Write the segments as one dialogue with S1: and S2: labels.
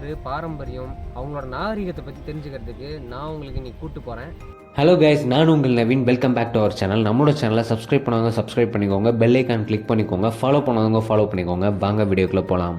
S1: வரலாறு பாரம்பரியம் அவங்களோட நாகரிகத்தை பற்றி தெரிஞ்சுக்கிறதுக்கு நான் உங்களுக்கு இன்னைக்கு கூட்டு போகிறேன்
S2: ஹலோ கைஸ் நான் உங்கள் Naveen. Welcome back to our channel நம்மளோட சேனலை சப்ஸ்கிரைப் பண்ணவங்க சப்ஸ்கிரைப் பண்ணிக்கோங்க. பெல் ஐக்கான் கிளிக் பண்ணிக்கோங்க. ஃபாலோ பண்ணவங்க ஃபாலோ பண்ணிக்கோங்க. வாங்க வீடியோக்குள்ளே போகலாம்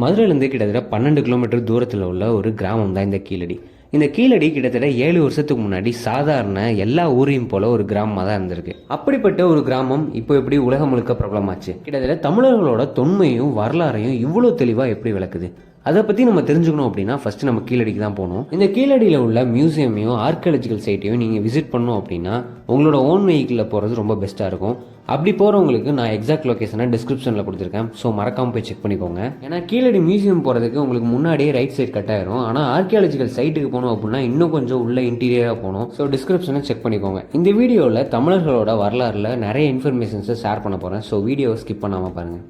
S2: மதுரையிலேருந்து கிட்டத்தட்ட பன்னெண்டு கிலோமீட்டர் தூரத்தில் உள்ள ஒரு கிராமம் தான் இந்த கீழடி. இந்த கீழடி கிட்டத்தட்ட ஏழு வருஷத்துக்கு முன்னாடி சாதாரண எல்லா ஊரையும் போல ஒரு கிராமமாக தான் இருந்திருக்கு. அப்படிப்பட்ட ஒரு கிராமம் இப்போ எப்படி உலகம் முழுக்க பிரபலமாச்சு? கிட்டத்தட்ட தமிழர்களோட தொன்மையும் வரலாறையும் இவ்வளோ தெளிவாக எப்படி விளக்குது? அதை பற்றி நம்ம தெரிஞ்சுக்கணும் அப்படின்னா ஃபஸ்ட்டு நம்ம கீழடிக்கு தான் போகணும். இந்த கீழடியில் உள்ள மியூசியமையும் ஆர்கியாலஜிக்கல் சைட்டையும் நீங்கள் விசிட் பண்ணோம் அப்படின்னா உங்களோட ஓன் வெஹிக்கிளில் போகிறது ரொம்ப பெஸ்ட்டாக இருக்கும். அப்படி போகிறவங்களுக்கு நான் எக்ஸாக்ட் லொக்கேஷனை டிஸ்கிரிப்ஷனில் கொடுத்துருக்கேன். ஸோ மறக்காமல் போய் செக் பண்ணிக்கோங்க. ஏன்னா கீழடி மியூசியம் போகிறதுக்கு உங்களுக்கு முன்னாடியே ரைட் சைடு கட் ஆயிரும். ஆனால் ஆர்கியாலஜிக்கல் சைட்டுக்கு போகணும் அப்படின்னா இன்னும் கொஞ்சம் உள்ள இன்டீரியராக போகணும். ஸோ டிஸ்கிரிப்ஷனை செக் பண்ணிக்கோங்க. இந்த வீடியோவில் தமிழர்களோட வரலாறுல நிறைய இன்ஃபர்மேஷன்ஸை ஷேர் பண்ண போகிறேன் ஸோ வீடியோவை ஸ்கிப் பண்ணாமல் பாருங்கள்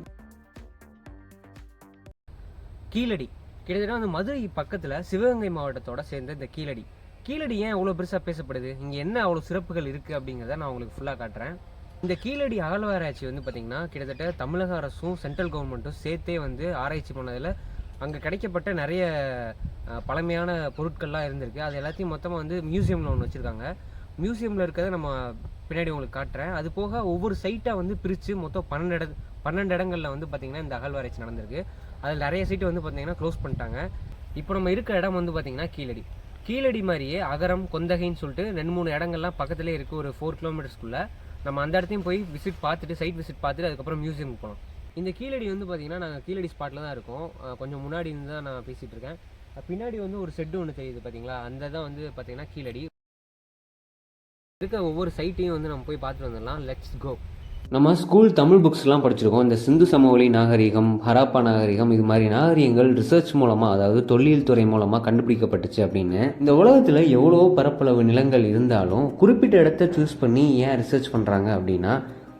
S1: கீழடி. கிட்டத்தட்ட வந்து மதுரை பக்கத்தில் சிவகங்கை மாவட்டத்தோட சேர்ந்த இந்த கீழடி. கீழடி ஏன் அவ்வளோ பெருசாக பேசப்படுது? இங்கே என்ன அவ்வளோ சிறப்புகள் இருக்குது அப்படிங்கிறத நான் உங்களுக்கு ஃபுல்லாக காட்டுறேன். இந்த கீழடி அகழ்வாராய்ச்சி வந்து பார்த்திங்கன்னா கிட்டத்தட்ட தமிழக அரசும் சென்ட்ரல் கவர்மெண்ட்டும் சேர்த்தே வந்து ஆராய்ச்சி பண்ணதில் அங்கே கிடைக்கப்பட்ட நிறைய பழமையான பொருட்கள்லாம் இருந்திருக்கு. அது எல்லாத்தையும் மொத்தமாக வந்து மியூசியமில் ஒன்று வச்சுருக்காங்க. மியூசியமில் இருக்கிறத நம்ம பின்னாடி உங்களுக்கு காட்டுறேன். அது போக ஒவ்வொரு சைட்டாக வந்து பிரித்து மொத்தம் பன்னெண்டு இட பன்னெண்டு இடங்களில் வந்து பார்த்திங்கன்னா இந்த அகழ்வாராய்ச்சி நடந்திருக்கு. அதில் நிறைய சைட்டு வந்து பார்த்திங்கன்னா க்ளோஸ் பண்ணிட்டாங்க. இப்போ நம்ம இருக்கிற இடம் வந்து பார்த்தீங்கன்னா கீழடி. கீழடி மாதிரியே அகரம் கொந்தகைன்னு சொல்லிட்டு ரெண்டு மூணு இடங்கள்லாம் பக்கத்துலேயே இருக்குது ஒரு ஃபோர் கிலோமீட்டர்ஸ்க்குள்ளே நம்ம அந்த இடத்தையும் போய் விசிட் பார்த்துட்டு சைட் விசிட் பார்த்துட்டு அதுக்கப்புறம் மியூசியமுக்கு போகணும். இந்த கீழடி வந்து பார்த்தீங்கன்னா நாங்கள் கீழடி ஸ்பாட்டில் தான் இருக்கோம். கொஞ்சம் முன்னாடி இருந்து தான் நான் பேசிகிட்டு இருக்கேன். பின்னாடி வந்து ஒரு செட்டு ஒன்று தெரியுது பார்த்தீங்களா அந்த தான் வந்து பார்த்தீங்கன்னா கீழடி. இருக்க ஒவ்வொரு சைட்டையும் வந்து நம்ம போய் பார்த்துட்டு வந்துடலாம். லெட்ஸ் கோ
S2: நம்ம ஸ்கூல் தமிழ் புக்ஸ்லாம் படிச்சிருக்கோம். இந்த சிந்து சமவெளி நாகரிகம் ஹராப்பா நாகரிகம் இது மாதிரி நாகரிகங்கள் ரிசர்ச் மூலமாக அதாவது தொழில் துறை மூலமாக கண்டுபிடிக்கப்பட்டுச்சு அப்படின்னு. இந்த உலகத்தில் எவ்வளோ பரப்பளவு நிலங்கள் இருந்தாலும் குறிப்பிட்ட இடத்த சூஸ் பண்ணி ஏன் ரிசர்ச் பண்ணுறாங்க அப்படின்னா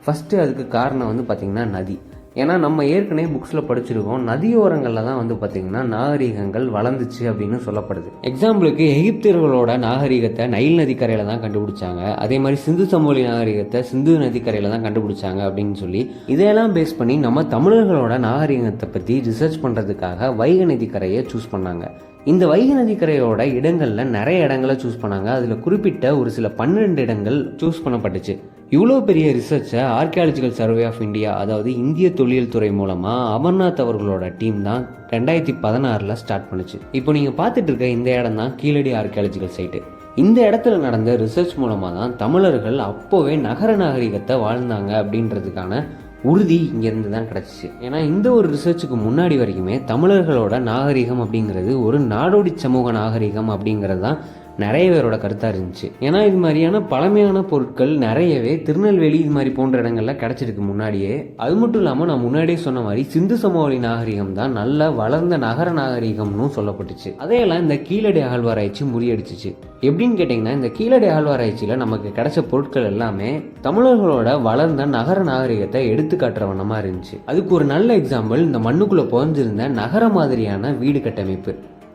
S2: ஃபஸ்ட்டு அதுக்கு காரணம் வந்து பார்த்திங்கன்னா நதி. ஏன்னா நம்ம ஏற்கனவே புக்ஸில் படிச்சிருக்கோம். நதியோரங்களில் தான் வந்து பார்த்திங்கன்னா நாகரிகங்கள் வளர்ந்துச்சு அப்படின்னு சொல்லப்படுது. எக்ஸாம்பிளுக்கு எகிப்தியர்களோட நாகரிகத்தை நைல் நதிக்கரையில் தான் கண்டுபிடிச்சாங்க. அதே மாதிரி சிந்து சமவெளி நாகரிகத்தை சிந்து நதிக்கரையில் தான் கண்டுபிடிச்சாங்க அப்படின்னு சொல்லி இதையெல்லாம் பேஸ் பண்ணி நம்ம தமிழர்களோட நாகரிகத்தை பற்றி ரிசர்ச் பண்ணுறதுக்காக வைகை நதிக்கரையை சூஸ் பண்ணாங்க. இந்த வைகை நதிக்கரையோட இடங்களில் நிறைய இடங்களை சூஸ் பண்ணாங்க. அதில் குறிப்பிட்ட ஒரு சில பன்னெண்டு இடங்கள் சூஸ் பண்ணப்பட்டுச்சு. இவ்வளோ பெரிய ரிசர்ச்சை ஆர்கியாலஜிக்கல் சர்வே ஆஃப் இந்தியா அதாவது இந்திய தொழில் துறை மூலமாக அமர்நாத் அவர்களோட டீம் தான் ரெண்டாயிரத்தி பதினாறில் ஸ்டார்ட் பண்ணுச்சு. இப்போ நீங்கள் பார்த்துட்டு இருக்க இந்த இடம் தான் கீழடி ஆர்கியாலஜிக்கல் சைட்டு இந்த இடத்துல நடந்த ரிசர்ச் மூலமாக தான் தமிழர்கள் அப்போவே நகர நாகரிகத்தை வாழ்ந்தாங்க அப்படின்றதுக்கான உறுதி இங்கேருந்து தான் கிடச்சிச்சு. ஏன்னா இந்த ஒரு ரிசர்ச்சுக்கு முன்னாடி வரைக்குமே தமிழர்களோட நாகரிகம் அப்படிங்கிறது ஒரு நாடோடி சமூக நாகரிகம் அப்படிங்கிறது தான் நிறைய பேரோட கருத்தாக இருந்துச்சு. ஏன்னா இது மாதிரியான பழமையான பொருட்கள் நிறையவே திருநெல்வேலி இது மாதிரி போன்ற இடங்கள்ல கிடைச்சிருக்கு முன்னாடியே. அது மட்டும் இல்லாமல் நான் முன்னாடியே சொன்ன மாதிரி சிந்து சமவெளி நாகரிகம் தான் நல்ல வளர்ந்த நகர நாகரிகம்னு சொல்லப்பட்டுச்சு. அதையெல்லாம் இந்த கீழடி அகழ்வாராய்ச்சி முறியடிச்சிச்சு. எப்படின்னு கேட்டிங்கன்னா இந்த கீழடி அகழ்வாராய்ச்சியில் நமக்கு கிடைச்ச பொருட்கள் எல்லாமே தமிழர்களோட வளர்ந்த நகர நாகரிகத்தை எடுத்து வண்ணமாக இருந்துச்சு. அதுக்கு ஒரு நல்ல எக்ஸாம்பிள் இந்த மண்ணுக்குள்ளே புகஞ்சிருந்த நகர மாதிரியான வீடு கட்டமைப்பு.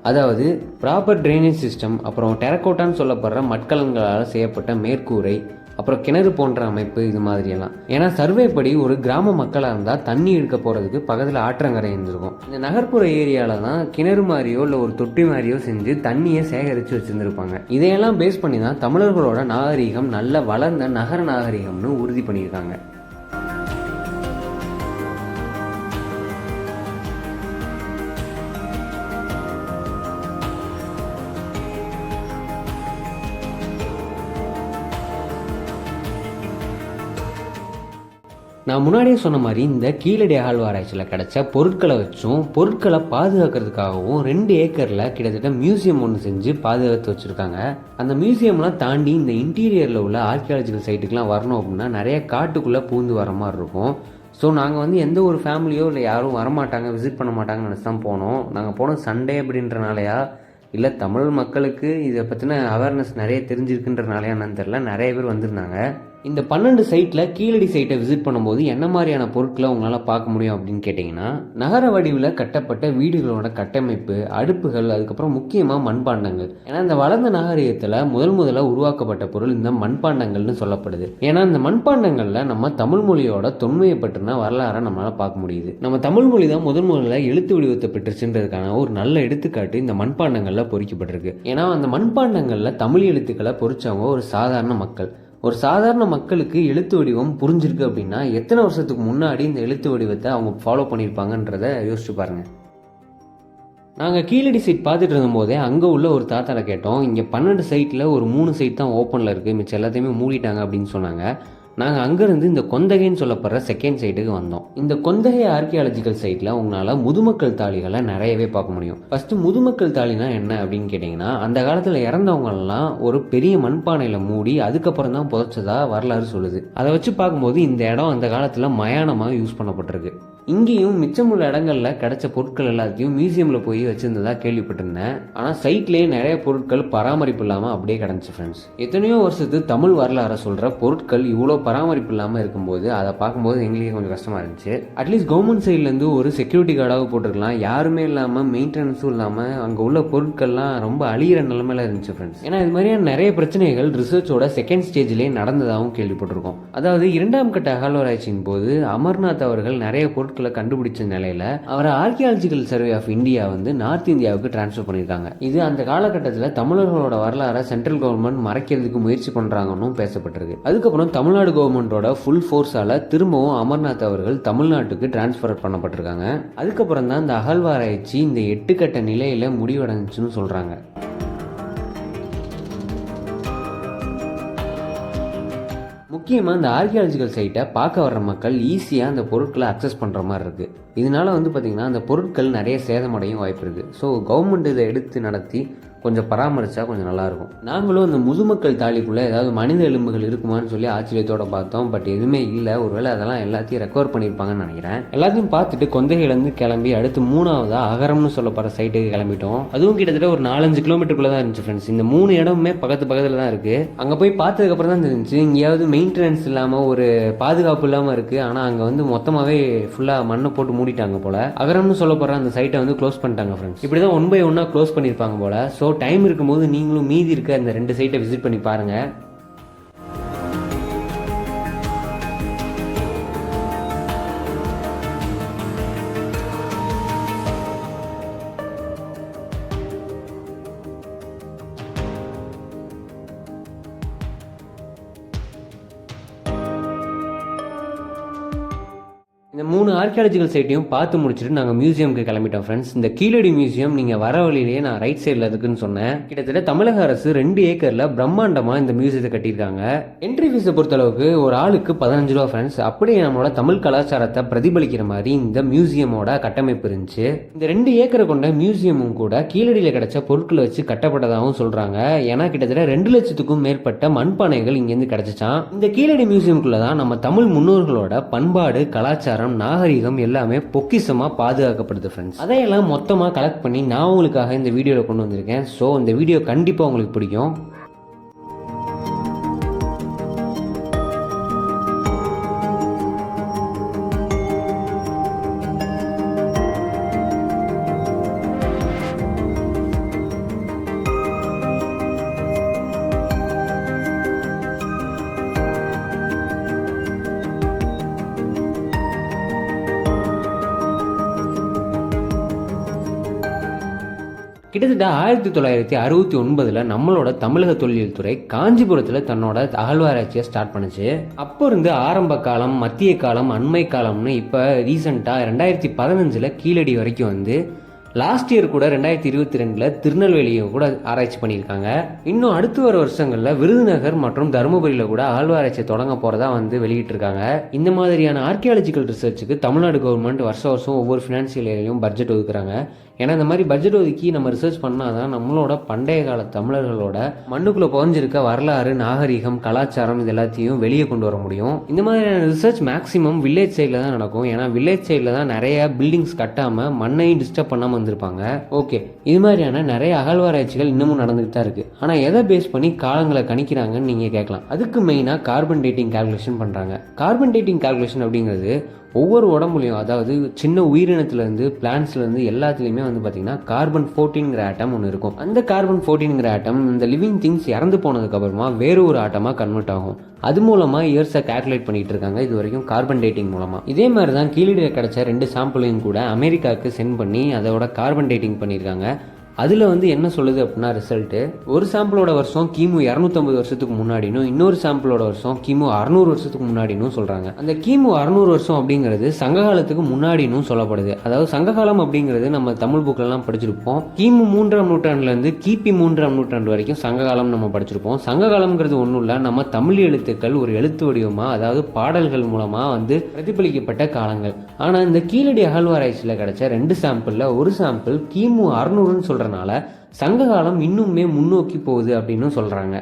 S2: அதாவது ப்ராப்பர் ட்ரைனேஜ் சிஸ்டம் அப்புறம் டெரக்கோட்டான்னு சொல்லப்படுற மட்கலங்களால் செய்யப்பட்ட மேற்கூரை அப்புறம் கிணறு போன்ற அமைப்பு இது மாதிரியெல்லாம். ஏன்னா சர்வே படி ஒரு கிராம மக்களாக இருந்தால் தண்ணி எடுக்க போகிறதுக்கு பக்கத்தில் ஆற்றங்கரை இருந்திருக்கும். இந்த நகர்ப்புற ஏரியாவில் தான் கிணறு மாதிரியோ இல்லை ஒரு தொட்டி மாதிரியோ செஞ்சு தண்ணியை சேகரித்து வச்சுருந்துருப்பாங்க. இதையெல்லாம் பேஸ் பண்ணி தான் தமிழர்களோட நாகரிகம் நல்ல வளர்ந்த நகர நாகரிகம்னு உறுதி பண்ணியிருக்காங்க. நான் முன்னாடியே சொன்ன மாதிரி இந்த கீழடி அகழ்வாராய்ச்சியில் கிடைச்ச பொருட்களை வச்சும் பொருட்களை பாதுகாக்கிறதுக்காகவும் ரெண்டு ஏக்கரில் கிட்டத்தட்ட மியூசியம் ஒன்று செஞ்சு பாதுகாத்து வச்சுருக்காங்க. அந்த மியூசியம்லாம் தாண்டி இந்த இன்டீரியரில் உள்ள ஆர்கியாலஜிக்கல் சைட்டுக்கெலாம் வரணும் அப்படின்னா நிறைய காட்டுக்குள்ளே பூந்து வர மாதிரி இருக்கும். ஸோ நாங்கள் வந்து எந்த ஒரு ஃபேமிலியோ இல்லை யாரும் வரமாட்டாங்க விசிட் பண்ண மாட்டாங்கன்னு நினச்சி தான் போனோம். நாங்கள் போனோம் சண்டே அப்படின்றனாலயா? இல்லை தமிழ் மக்களுக்கு இதை பற்றின அவேர்னஸ் நிறைய தெரிஞ்சிருக்குன்றனாலயா என்னன்னு தெரில நிறைய பேர் வந்திருந்தாங்க. இந்த பன்னெண்டு சைட்டில் கீழடி சைட்டை விசிட் பண்ணும்போது என்ன மாதிரியான பொருட்களை உங்களால் பார்க்க முடியும் அப்படின்னு கேட்டிங்கன்னா நகர வடிவில் கட்டப்பட்ட வீடுகளோட கட்டமைப்பு அடுப்புகள் அதுக்கப்புறம் முக்கியமாக மண்பாண்டங்கள். ஏன்னா இந்த வளர்ந்த நாகரிகத்தில் முதல் முதல்ல உருவாக்கப்பட்ட பொருள் இந்த மண்பாண்டங்கள்னு சொல்லப்படுது. ஏன்னா இந்த மண்பாண்டங்களில் நம்ம தமிழ் மொழியோட தொன்மையை பற்றின வரலாறை நம்மளால் பார்க்க முடியுது. நம்ம தமிழ் மொழி தான் முதல் முதல்ல எழுத்து வடிவத்தை பெற்றுச்சுன்றதுக்கான ஒரு நல்ல எடுத்துக்காட்டு இந்த மண்பாண்டங்களில் பொறிக்கப்பட்டிருக்கு. ஏன்னா அந்த மண்பாண்டங்களில் தமிழ் எழுத்துக்களை பொறிச்சவங்க ஒரு சாதாரண மக்கள். ஒரு சாதாரண மக்களுக்கு எழுத்து வடிவம் புரிஞ்சிருக்கு அப்படின்னா எத்தனை வருஷத்துக்கு முன்னாடி இந்த எழுத்து வடிவத்தை அவங்க ஃபாலோ பண்ணியிருப்பாங்கன்றத யோசிச்சு பாருங்கள் நாங்கள் கீழடி சைட் பார்த்துட்டு இருந்தபோதே அங்கே உள்ள ஒரு தாத்தாவை கேட்டோம். இங்கே பன்னெண்டு சைட்டில் ஒரு மூணு சைட் தான் ஓப்பனில் இருக்குது மிச்சம் எல்லாத்தையுமே மூடிட்டாங்க அப்படின்னு சொன்னாங்க. நாங்கள் அங்கேருந்து இந்த கொந்தகைன்னு சொல்லப்படுற செகண்ட் சைட்டுக்கு வந்தோம். இந்த கொந்தகை ஆர்கியாலஜிக்கல் சைட்டில் உங்களால் முதுமக்கள் தாளிகளை நிறையவே பார்க்க முடியும். ஃபஸ்ட்டு முதுமக்கள் தாளினா என்ன அப்படின்னு கேட்டிங்கன்னா அந்த காலத்தில் இறந்தவங்கலாம் ஒரு பெரிய மண்பானையில் மூடி அதுக்கப்புறம் தான் புதைச்சதா வரலாறு சொல்லுது. அதை வச்சு பார்க்கும்போது இந்த இடம் அந்த காலத்தில் மயானமாக யூஸ் பண்ணப்பட்டிருக்கு. இங்கேயும் மிச்சமுள்ள இடங்களில் கிடைச்ச பொருட்கள் எல்லாத்தையும் மியூசியமில் போய் வச்சுருந்ததாக கேள்விப்பட்டிருந்தேன். ஆனால் சைட்லேயே நிறைய பொருட்கள் பராமரிப்பு இல்லாமல் அப்படியே கிடந்துச்சு ஃப்ரெண்ட்ஸ் எத்தனையோ வருஷத்து தமிழ் வரலாறை சொல்கிற பொருட்கள் இவ்வளோ பராமரிப்பு இல்லாமல் இருக்கும்போது அதை பார்க்கும்போது எங்களுக்கே கொஞ்சம் கஷ்டமாக இருந்துச்சு. அட்லீஸ்ட் கவர்மெண்ட் சைட்லேருந்து ஒரு செக்யூரிட்டி கார்டாக போட்டிருக்கலாம். யாருமே இல்லாமல் மெயின்டெனன்ஸும் இல்லாமல் அங்கே உள்ள பொருட்கள்லாம் ரொம்ப அழியிற நிலமையில இருந்துச்சு ஃப்ரெண்ட்ஸ் ஏன்னா இது மாதிரியான நிறைய பிரச்சனைகள் ரிசர்ச்சோட செகண்ட் ஸ்டேஜ்லேயே நடந்ததாகவும் கேள்விப்பட்டிருக்கோம். அதாவது இரண்டாம் கட்ட அகழ்வாராய்ச்சியின் போது அமர்நாத் அவர்கள் நிறைய பொருட்கள் கண்டுபிடிச்ச நிலையில அவரை ஆர்கியாலஜிக்கல் சர்வே ஆஃப் இந்தியா வந்து நார்த் இந்தியாவுக்கு டிரான்ஸ்ஃபர் பண்ணியிருக்காங்க. இது அந்த காலகட்டத்தில் தமிழர்களோட வரலாறை சென்ட்ரல் கவர்மெண்ட் மறைக்கிறதுக்கு முயற்சி பண்ணுறாங்கன்னு பேசப்பட்டிருக்கு. அதுக்கப்புறம் தமிழ்நாடு கவர்மெண்டோட ஃபுல் ஃபோர்ஸால திரும்பவும் அமர்நாத் அவர்கள் தமிழ்நாட்டுக்கு டிரான்ஸ்ஃபர் பண்ணப்பட்டிருக்காங்க. அதுக்கப்புறம் தான் இந்த அகழ்வாராய்ச்சி இந்த எட்டு கட்ட நிலையில முடிவடைஞ்சுன்னு சொல்கிறாங்க முக்கியமாக இந்த ஆர்கியாலஜிக்கல் சைட்டை பார்க்க வர்ற மக்கள் ஈஸியாக அந்த பொருட்களை அக்சஸ் பண்ணுற மாதிரி இருக்குது இதனால் வந்து பார்த்திங்கன்னா அந்த பொருட்கள் நிறைய சேதமடையும் வாய்ப்பு இருக்குது ஸோ கவர்மெண்ட் இதை எடுத்து நடத்தி கொஞ்சம் பராமரித்தா கொஞ்சம் நல்லாயிருக்கும். நாங்களும் அந்த முதுமக்கள் தாலிக்குள்ளே ஏதாவது மனித எலும்புகள் இருக்குமான்னு சொல்லி ஆச்சரியத்தோட பார்த்தோம். பட் எதுவுமே இல்லை. ஒருவேளை அதெல்லாம் எல்லாத்தையும் ரெக்கவர் பண்ணியிருப்பாங்கன்னு நினைக்கிறேன். எல்லாத்தையும் பார்த்துட்டு கொந்தையிலேருந்து கிளம்பி அடுத்து மூணாவதாக அகரம்னு சொல்லப்படுற சைட்டுக்கு கிளம்பிட்டோம். அதுவும் கிட்டத்தட்ட ஒரு நாலஞ்சு கிலோமீட்டருக்குள்ளே தான் இருந்துச்சு ஃப்ரெண்ட்ஸ் இந்த மூணு இடமுமே பக்கத்து பக்கத்தில் தான் இருக்குது அங்கே போய் பார்த்ததுக்கப்புறம் தான் தெரிஞ்சு இங்கேயாவது மெயின்டெனன்ஸ் இல்லாமல் ஒரு பாதுகாப்பு இல்லாமல் இருக்குது ஆனால் அங்கே வந்து மொத்தமாகவே ஃபுல்லாக மண்ணை போட்டு மூடிட்டாங்க போல. அகரம்னு சொல்லப்படுற அந்த சைட்டை வந்து க்ளோஸ் பண்ணிட்டாங்க ஃப்ரெண்ட்ஸ் இப்படி தான் ஒன் பை ஒன்னாக க்ளோஸ் பண்ணியிருப்பாங்க போல. ஸோ டைம் இருக்கும்போது நீங்களும் மீதி இருக்க அந்த ரெண்டு சைட்டை விசிட் பண்ணி பாருங்கள் ஆர்கியாலஜிக்கல் சைட்டையும் பார்த்து முடிச்சுட்டு நாங்கள் மியூசியம்க்கு கிளம்பிட்டோம் ஃப்ரெண்ட்ஸ் இந்த கீழடி மியூசியம் நீங்கள் வர வழியிலேயே நான் ரைட் சைடில் இருக்குன்னு சொன்னேன். கிட்டத்தட்ட தமிழக அரசு ரெண்டு ஏக்கரில் பிரம்மாண்டமாக இந்த மியூசியத்தை கட்டியிருக்காங்க. என்ட்ரி ஃபீஸை பொறுத்தளவுக்கு ஒரு ஆளுக்கு பதினஞ்சு ரூபா ஃப்ரெண்ட்ஸ் அப்படியே நம்மளோட தமிழ் கலாச்சாரத்தை பிரதிபலிக்கிற மாதிரி இந்த மியூசியமோட கட்டமைப்பு இருந்துச்சு. இந்த ரெண்டு ஏக்கரை கொண்ட மியூசியமும் கூட கீழடியில் கிடைச்ச பொருட்களை வச்சு கட்டப்பட்டதாகவும் சொல்கிறாங்க ஏன்னா கிட்டத்தட்ட ரெண்டு லட்சத்துக்கும் மேற்பட்ட மண்பானைகள் இங்கேருந்து கிடைச்சிச்சான் இந்த கீழடி மியூசியம்குள்ளே தான் நம்ம தமிழ் முன்னோர்களோட பண்பாடு கலாச்சாரம் நாகரிகம் எல்லாமே பொக்கிசமாக பாதுகாக்கப்படுது ஃப்ரெண்ட்ஸ் அதையெல்லாம் மொத்தமாக கலெக்ட் பண்ணி நான் உங்களுக்காக இந்த வீடியோவில் கொண்டு வந்திருக்கேன். ஸோ இந்த வீடியோ கண்டிப்பாக உங்களுக்கு பிடிக்கும். கிட்டத்தட்ட ஆயிரத்தி தொள்ளாயிரத்தி அறுபத்தி ஒன்பதில் நம்மளோட தமிழக தொழில்துறை காஞ்சிபுரத்தில் தன்னோட அகழ்வாராய்ச்சியை ஸ்டார்ட் பண்ணுச்சு. அப்போ இருந்து ஆரம்ப காலம் மத்திய காலம் அண்மை காலம்னு இப்போ ரீசெண்டாக ரெண்டாயிரத்தி பதினஞ்சில் கீழடி வரைக்கும் வந்து லாஸ்ட் இயர் கூட ரெண்டாயிரத்தி இருபத்தி ரெண்டில் திருநெல்வேலியை கூட ஆராய்ச்சி பண்ணியிருக்காங்க. இன்னும் அடுத்து வர வருஷங்களில் விருதுநகர் மற்றும் தருமபுரியில் கூட ஆழ்வாராய்ச்சி தொடங்க போகிறதா வந்து வெளியிட்டிருக்காங்க. இந்த மாதிரியான ஆர்கியாலஜிக்கல் ரிசர்ச்சுக்கு தமிழ்நாடு கவர்மெண்ட் வருஷம் வருஷம் ஒவ்வொரு ஃபினான்சியல் இயர்லையும் பட்ஜெட் ஒதுக்குறாங்க. ஏன்னா இந்த மாதிரி பட்ஜெட் ஒதுக்கி நம்ம ரிசர்ச் பண்ணால் தான் நம்மளோட பண்டைய கால தமிழர்களோட மண்ணுக்குள்ளே புதஞ்சிருக்க வரலாறு நாகரிகம் கலாச்சாரம் இது எல்லாத்தையும் வெளியே கொண்டு வர முடியும். இந்த மாதிரியான ரிசர்ச் மேக்ஸிமம் வில்லேஜ் சைடில் தான் நடக்கும். ஏன்னா வில்லேஜ் சைடில் தான் நிறைய பில்டிங்ஸ் கட்டாமல் மண்ணையும் டிஸ்டர்ப் பண்ணாமல் வந்திருப்பாங்க ஓகே இது மாதிரியான நிறைய அகழ்வாராய்ச்சிகள் இன்னமும் நடந்துகிட்டு தான் இருக்குது ஆனால் எதை பேஸ் பண்ணி காலங்களை கணிக்கிறாங்கன்னு நீங்கள் கேட்கலாம். அதுக்கு மெயினாக கார்பன் டேட்டிங் கால்குலேஷன் பண்ணுறாங்க கார்பன் டேட்டிங் கால்குலேஷன் அப்படிங்கிறது ஒவ்வொரு உடம்புலையும் அதாவது சின்ன உயிரினத்துலேருந்து பிளான்ஸ்லேருந்து எல்லாத்துலேயுமே வந்து பார்த்திங்கன்னா கார்பன் ஃபோர்டீன்கிற ஆட்டம் ஒன்று இருக்கும். அந்த கார்பன் ஃபோர்டீன்கிற ஆட்டம் இந்த லிவிங் திங்ஸ் இறந்து போனதுக்கப்புறமா வேறு ஒரு ஆட்டமாக கன்வெர்ட் ஆகும். அது மூலமாக இயர்ஸை கால்குலேட் பண்ணிகிட்டு இருக்காங்க இது வரைக்கும் கார்பன் டேட்டிங் மூலமாக இதே மாதிரி தான் கீழடியில் கிடச்ச ரெண்டு சாம்பிளையும் கூட அமெரிக்காவுக்கு சென்ட் பண்ணி அதோட கார்பன் டேட்டிங் பண்ணியிருக்காங்க அதில் வந்து என்ன சொல்லுது அப்படின்னா ரிசல்ட்டு ஒரு சாம்பிளோட வருஷம் கிமு இரநூத்தம்பது வருஷத்துக்கு முன்னாடினும் இன்னொரு சாம்பிளோட வருஷம் கிமு அறநூறு வருஷத்துக்கு முன்னாடினும் சொல்கிறாங்க அந்த கிமு அறநூறு வருஷம் அப்படிங்கிறது சங்க காலத்துக்கு முன்னாடினும் சொல்லப்படுது. அதாவது சங்ககாலம் அப்படிங்கிறது நம்ம தமிழ் புக்கிலலாம் படிச்சிருப்போம். கிமு மூன்றாம் நூற்றாண்டுலேருந்து கிபி மூன்றாம் நூற்றாண்டு வரைக்கும் சங்ககாலம் நம்ம படிச்சிருப்போம். சங்ககாலம்ங்கிறது ஒன்றும் இல்லை நம்ம தமிழ் எழுத்துக்கள் ஒரு எழுத்து வடிவமாக அதாவது பாடல்கள் மூலமாக வந்து பிரதிபலிக்கப்பட்ட காலங்கள். ஆனால் இந்த கீழடி அகழ்வாராய்ச்சியில் கிடைச்ச ரெண்டு சாம்பிளில் ஒரு சாம்பிள் கிமு அறுநூறுன்னு இருக்கிறதுனால சங்ககாலம் இன்னுமே முன்னோக்கி போகுது அப்படின்னு சொல்கிறாங்க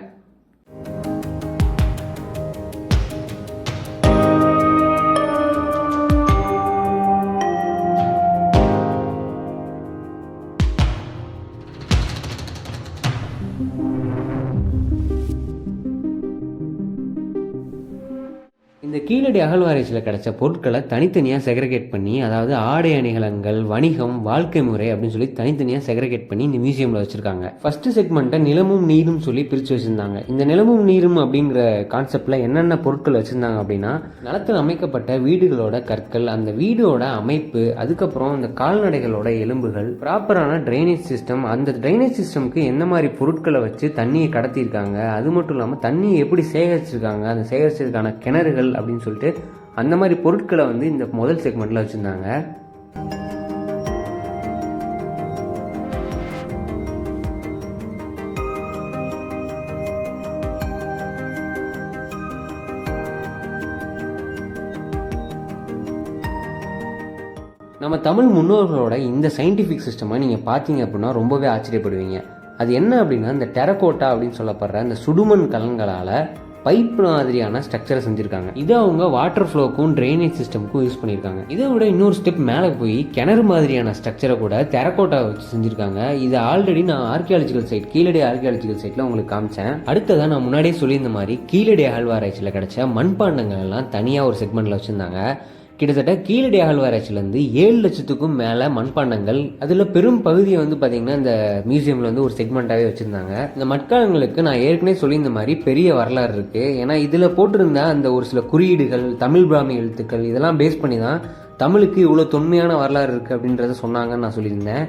S2: நேரடி அகழ்வாராய்ச்சியில் கிடைச்ச பொருட்களை தனித்தனியாக செக்ரகேட் பண்ணி அதாவது ஆடை அணிகலங்கள் வணிகம் வாழ்க்கை முறை அப்படின்னு சொல்லி தனித்தனியாக செக்ரகேட் பண்ணி இந்த மியூசியமில் வச்சுருக்காங்க. ஃபர்ஸ்ட் செக்மெண்ட்டை நிலமும் நீரும் சொல்லி பிரித்து வச்சுருந்தாங்க. இந்த நிலமும் நீரும் அப்படிங்கிற கான்செப்டில் என்னென்ன பொருட்கள் வச்சுருந்தாங்க அப்படின்னா நிலத்தில் அமைக்கப்பட்ட வீடுகளோட கற்கள் அந்த வீடோட அமைப்பு அதுக்கப்புறம் இந்த கால்நடைகளோட எலும்புகள் ப்ராப்பரான ட்ரைனேஜ் சிஸ்டம் அந்த ட்ரைனேஜ் சிஸ்டம்க்கு எந்த மாதிரி பொருட்களை வச்சு தண்ணியை கடத்தியிருக்காங்க அது மட்டும் இல்லாமல் தண்ணியை எப்படி சேகரிச்சிருக்காங்க அந்த சேகரிச்சதுக்கான கிணறுகள் அப்படின்னு சொல்லிட்டு அந்த மாதிரி பொருட்களை வந்து இந்த முதல் செக்மெண்ட்டில் வச்சுருந்தாங்க. நம்ம தமிழ் முன்னோர்களோட இந்த சயின்டிஃபிக் சிஸ்டமாக நீங்கள் பார்த்தீங்க அப்படின்னா ரொம்பவே ஆச்சரியப்படுவீங்க. அது என்ன அப்படின்னா இந்த டெரகோட்டா அப்படின்னு சொல்லப்படுற இந்த சுடுமண் கலன்களால் பைப் மாதிரியான ஸ்ட்ரக்சரை செஞ்சுருக்காங்க. இதை அவங்க வாட்டர் ஃப்ளோக்கும் ட்ரைனேஜ் சிஸ்டமுக்கும் யூஸ் பண்ணியிருக்காங்க. இதை விட இன்னொரு ஸ்டெப் மேலே போய் கிணறு மாதிரியான ஸ்ட்ரக்சரை கூட தெரக்கோட்டா வச்சு செஞ்சுருக்காங்க. இது ஆல்ரெடி நான் ஆர்கியாலஜிக்கல் சைட் கீழடி ஆர்கியாலஜிக்கல் சைட்டில் உங்களுக்கு காமிச்சேன். அடுத்ததான் நான் முன்னாடியே சொல்லியிருந்த மாதிரி கீழடி அகழ்வாராய்ச்சியில் கிடைச்ச மண்பாண்டங்கள் எல்லாம் தனியாக ஒரு செக்மெண்ட்டில் வச்சுருந்தாங்க. கிட்டத்தட்ட கீழடி அகழ்வாராய்ச்சியிலேருந்து ஏழு லட்சத்துக்கும் மேலே மண்பாண்டங்கள் அதில் பெரும் பகுதியை வந்து பார்த்திங்கன்னா இந்த மியூசியமில் வந்து ஒரு செக்மெண்ட்டாகவே வச்சுருந்தாங்க. இந்த மட்காலங்களுக்கு நான் ஏற்கனவே சொல்லியிருந்த மாதிரி பெரிய வரலாறு இருக்குது ஏன்னா இதில் போட்டிருந்த அந்த ஒரு சில குறியீடுகள் தமிழ் பிராமி எழுத்துக்கள் இதெல்லாம் பேஸ் பண்ணி தான் தமிழுக்கு இவ்வளோ தொன்மையான வரலாறு இருக்குது அப்படின்றத சொன்னாங்கன்னு நான் சொல்லியிருந்தேன்.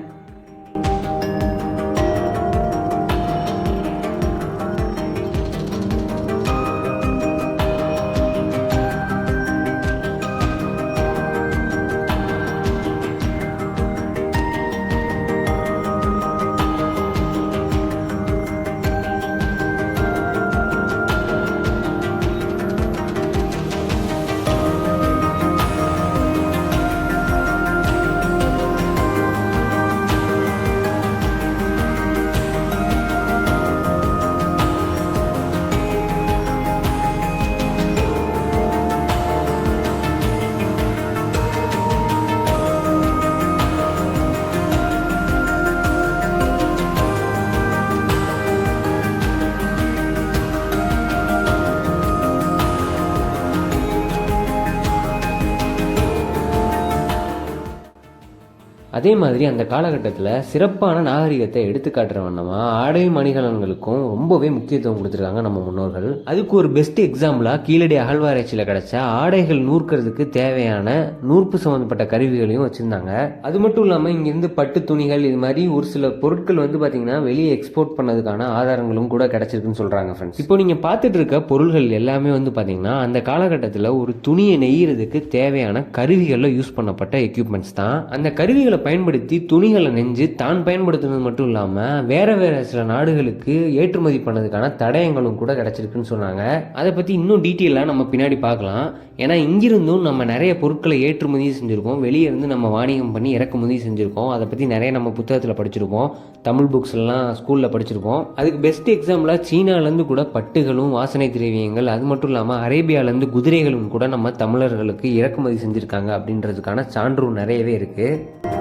S2: அதே மாதிரி அந்த காலகட்டத்தில் சிறப்பான நாகரிகத்தை எடுத்துக்காட்டுற வண்ணமாக ஆடை மணிகலன்களுக்கும் ரொம்பவே முக்கியத்துவம் கொடுத்துருக்காங்க நம்ம முன்னோர்கள். அதுக்கு ஒரு பெஸ்ட் எக்ஸாம்பிளாக கீழடி அகழ்வாராய்ச்சியில் கிடைச்ச ஆடைகள் நூற்கிறதுக்கு தேவையான நூற்பு சம்மந்தப்பட்ட கருவிகளையும் வச்சுருந்தாங்க. அது மட்டும் இல்லாமல் இங்கேருந்து பட்டு துணிகள் இது மாதிரி ஒரு சில பொருட்கள் வந்து பார்த்திங்கன்னா வெளியே எக்ஸ்போர்ட் பண்ணதுக்கான ஆதாரங்களும் கூட கிடைச்சிருக்குன்னு சொல்கிறாங்க ஃப்ரெண்ட்ஸ் இப்போ நீங்கள் பார்த்துட்டு இருக்க பொருள்கள் எல்லாமே வந்து பார்த்திங்கன்னா அந்த காலகட்டத்தில் ஒரு துணியை நெய்யறதுக்கு தேவையான கருவிகளில் யூஸ் பண்ணப்பட்ட எக்யூப்மெண்ட்ஸ் தான். அந்த கருவிகளை பயன் பயன்படுத்தி துணிகளை நெஞ்சு தான் பயன்படுத்துனது மட்டும் இல்லாமல் வேற வேற சில நாடுகளுக்கு ஏற்றுமதி பண்ணதுக்கான தடயங்களும் கூட கிடச்சிருக்குன்னு சொன்னாங்க. அதை பற்றி இன்னும் டீட்டெயிலாக நம்ம பின்னாடி பார்க்கலாம். ஏன்னா இங்கிருந்தும் நம்ம நிறைய பொருட்களை ஏற்றுமதி செஞ்சுருக்கோம். வெளியே இருந்து நம்ம வாணிகம் பண்ணி இறக்குமதி செஞ்சுருக்கோம். அதை பற்றி நிறைய நம்ம புத்தகத்தில் படிச்சிருக்கோம் தமிழ் புக்ஸ்லாம் ஸ்கூலில் படிச்சிருக்கோம் அதுக்கு பெஸ்ட் எக்ஸாம்பிளாக சீனாலேருந்து கூட பட்டுகளும் வாசனை திரவியங்கள் அது மட்டும் இல்லாமல் அரேபியாவிலேருந்து குதிரைகளும் கூட நம்ம தமிழர்களுக்கு இறக்குமதி செஞ்சுருக்காங்க அப்படின்றதுக்கான சான்றும் நிறையவே இருக்குது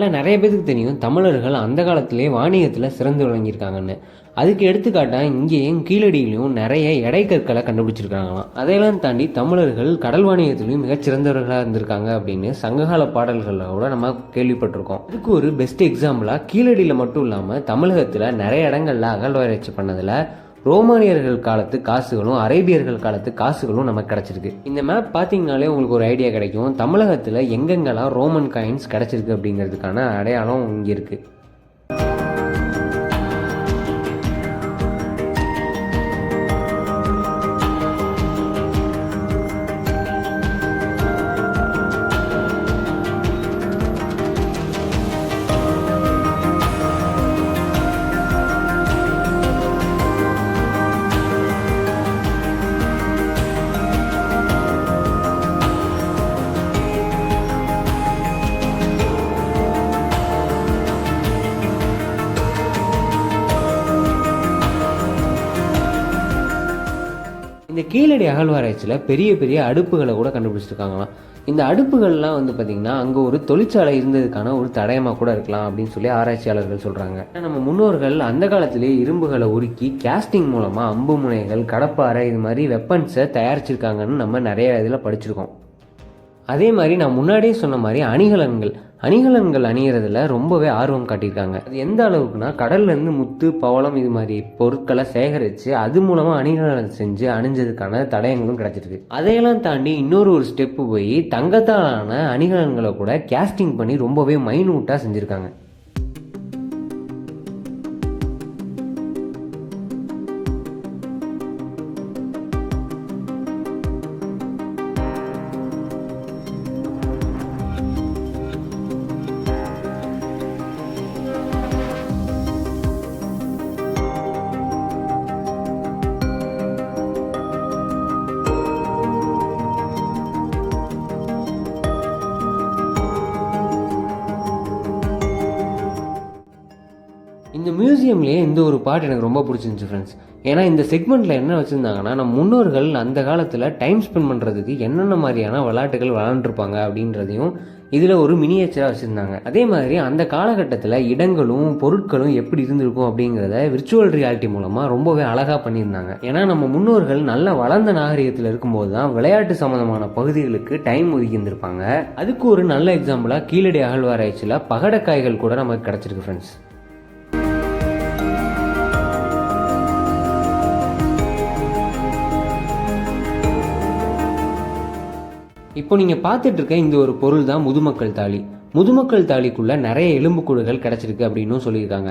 S2: நம்மள நிறைய பேருக்கு தெரியும். தமிழர்கள் அந்த காலத்திலே வாணிகத்தில் சிறந்து விளங்கியிருக்காங்கன்னு. அதுக்கு எடுத்துக்காட்டாக இங்கேயும் கீழடியிலையும் நிறைய இடைக்கற்களை கண்டுபிடிச்சிருக்காங்களாம். அதையெல்லாம் தாண்டி தமிழர்கள் கடல் வாணிகத்திலையும் மிகச்சிறந்தவர்களாக இருந்திருக்காங்க அப்படின்னு சங்ககால பாடல்களோட நம்ம கேள்விப்பட்டிருக்கோம். இதுக்கு ஒரு பெஸ்ட் எக்ஸாம்பிளாக கீழடியில் மட்டும் இல்லாமல் தமிழகத்தில் நிறைய இடங்கள்ல அகழ்வாராய்ச்சி பண்ணதில் ரோமானியர்கள் காலத்து காசுகளும் அரேபியர்கள் காலத்து காசுகளும் நமக்கு கிடைச்சிருக்கு. இந்த மேப் பார்த்தீங்கனாலே உங்களுக்கு ஒரு ஐடியா கிடைக்கும். தமிழகத்தில் எங்கெங்கெல்லாம் ரோமன் காயின்ஸ் கிடைச்சிருக்கு அப்படிங்கிறதுக்கான அடையாளம் இங்கே இருக்குது அகழ்வாராய்ச்சியில் பெரிய பெரிய அடுப்புகளை கூட கண்டுபிடிச்சிருக்காங்களாம். இந்த அடுப்புகள்லாம் வந்து பார்த்திங்கன்னா அங்கே ஒரு தொழிற்சாலை இருந்ததுக்கான ஒரு தடயமாக கூட இருக்கலாம் அப்படின்னு சொல்லி ஆராய்ச்சியாளர்கள் சொல்கிறாங்க நம்ம முன்னோர்கள் அந்த காலத்திலேயே இரும்புகளை உருக்கி கேஸ்டிங் மூலமாக அம்பு முனைகள் கடப்பாறை இது மாதிரி வெப்பன்ஸை தயாரிச்சிருக்காங்கன்னு நம்ம நிறைய இதில் படிச்சிருக்கோம். அதே மாதிரி நான் முன்னாடியே சொன்ன மாதிரி அணிகலன்கள். அணிகலன்கள் அணியறதுல ரொம்பவே ஆர்வம் காட்டியிருக்காங்க. அது எந்த அளவுக்குனா கடல்ல இருந்து முத்து பவளம் இது மாதிரி பொருட்களை சேகரித்து அது மூலமாக அணிகலன் செஞ்சு அணிஞ்சதுக்கான தடயங்களும் கிடைச்சிருக்கு. அதையெல்லாம் தாண்டி இன்னொரு ஒரு ஸ்டெப்பு போய் தங்கத்தாலான அணிகலன்களை கூட கேஸ்டிங் பண்ணி ரொம்பவே மைனூட்டாக செஞ்சுருக்காங்க. இந்த இந்த ஒரு பாட்டு எனக்கு ரொம்ப பிடிச்சிருந்துச்சு ஃப்ரெண்ட்ஸ் ஏன்னா இந்த செக்மெண்ட்டில் என்ன வச்சுருந்தாங்கன்னா நம்ம முன்னோர்கள் அந்த காலத்தில் டைம் ஸ்பெண்ட் பண்ணுறதுக்கு என்னென்ன மாதிரியான விளையாட்டுகள் விளாண்டுருப்பாங்க அப்படின்றதையும் இதில் ஒரு மினியேச்சராக வச்சுருந்தாங்க. அதே மாதிரி அந்த காலகட்டத்தில் இடங்களும் பொருட்களும் எப்படி இருந்திருக்கும் அப்படிங்கிறத விர்ச்சுவல் ரியாலிட்டி மூலமாக ரொம்பவே அழகாக பண்ணியிருந்தாங்க. ஏன்னா நம்ம முன்னோர்கள் நல்ல வளர்ந்த நாகரிகத்தில் இருக்கும்போது தான் விளையாட்டு சம்மந்தமான பகுதிகளுக்கு டைம் ஒதுக்கி இருந்திருப்பாங்க அதுக்கு ஒரு நல்ல எக்ஸாம்பிளாக கீழடி அகழ்வாராய்ச்சியில் பகடக்காய்கள் கூட நமக்கு கிடச்சிருக்கு ஃப்ரெண்ட்ஸ் இப்போ நீங்கள் பார்த்துட்டு இருக்க இந்த ஒரு பொருள் தான் முதுமக்கள் தாலி. முதுமக்கள் தாலிக்குள்ள நிறைய எலும்புக்கூடுகள் கிடைச்சிருக்கு அப்படின்னும் சொல்லியிருக்காங்க.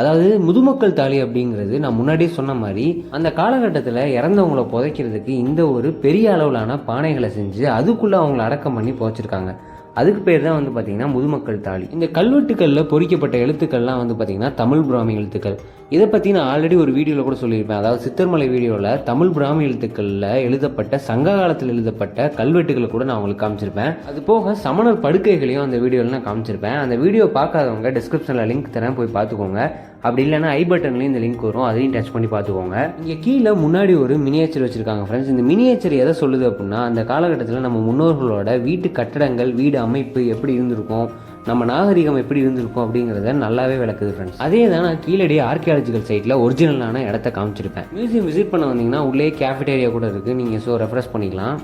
S2: அதாவது முதுமக்கள் தாலி அப்படிங்கிறது நான் முன்னாடியே சொன்ன மாதிரி அந்த காலகட்டத்தில் இறந்தவங்கள புதைக்கிறதுக்கு இந்த ஒரு பெரிய அளவிலான பானைகளை செஞ்சு அதுக்குள்ளே அவங்கள அடக்கம் பண்ணி புதைச்சிருக்காங்க. அதுக்கு பேர் தான் வந்து பார்த்தீங்கன்னா முதுமக்கள் தாலி. இந்த கல்வெட்டுக்களில் பொறிக்கப்பட்ட எழுத்துக்கள்லாம் வந்து பார்த்திங்கன்னா தமிழ் பிராமி எழுத்துக்கள். இதை பற்றி நான் ஆல்ரெடி ஒரு வீடியோவில் கூட சொல்லியிருப்பேன். அதாவது சித்தர்மலை வீடியோவில் தமிழ் பிராமி எழுத்துக்களில் எழுதப்பட்ட சங்க காலத்தில் எழுதப்பட்ட கல்வெட்டுகளை கூட நான் உங்களுக்கு காமிச்சிருப்பேன். அது போக சமணர் படுக்கைகளையும் அந்த வீடியோவில் நான் காமிச்சிருப்பேன். அந்த வீடியோ பார்க்காதவங்க டிஸ்கிரிப்ஷனில் லிங்க் தரேன் போய் பார்த்துக்கோங்க. அப்படி இல்லைனா ஐ பட்டன்லேயும் இந்த லிங்க் வரும். அதையும் டச் பண்ணி பார்த்துக்கோங்க. இங்கே கீழே முன்னாடி ஒரு மினியேச்சர் வச்சுருக்காங்க ஃப்ரெண்ட்ஸ் இந்த மினியேச்சர் எதை சொல்லுது அப்படின்னா அந்த காலகட்டத்தில் நம்ம முன்னோர்களோட வீட்டு கட்டடங்கள் வீடு அமைப்பு எப்படி இருந்திருக்கும் நம்ம நாகரிகம் எப்படி இருந்திருக்கும் அப்படிங்கிறத நல்லாவே விளக்குது ஃப்ரெண்ட்ஸ் அதே தான் நான் கீழடி ஆர்கியாலஜிக்கல் சைட்டில் ஒரிஜினலான இடத்த காமிச்சிருப்பேன் மியூசியம் விசிட் பண்ண வந்தீங்கன்னா உள்ளே கேஃபிடேரியா கூட இருக்குது நீங்கள் ஸோ ரெஃப்ரெஷ் பண்ணிக்கலாம்.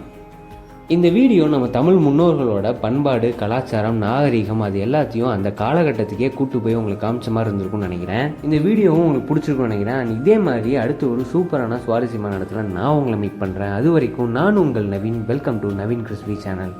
S2: இந்த வீடியோ நம்ம தமிழ் முன்னோர்களோட பண்பாடு கலாச்சாரம் நாகரிகம் அது எல்லாத்தையும் அந்த காலகட்டத்துக்கே கூட்டு போய் உங்களுக்கு காமிச்ச மாதிரி இருந்திருக்கும்னு நினைக்கிறேன். இந்த வீடியோவும் உங்களுக்கு பிடிச்சிருக்கும்னு நினைக்கிறேன். இதே மாதிரி அடுத்து ஒரு சூப்பரான சுவாரஸ்யமான இடத்துல நான் உங்களை மீட் பண்ணுறேன் அது வரைக்கும் நான் உங்கள் Naveen. Welcome to Naveen crispy channel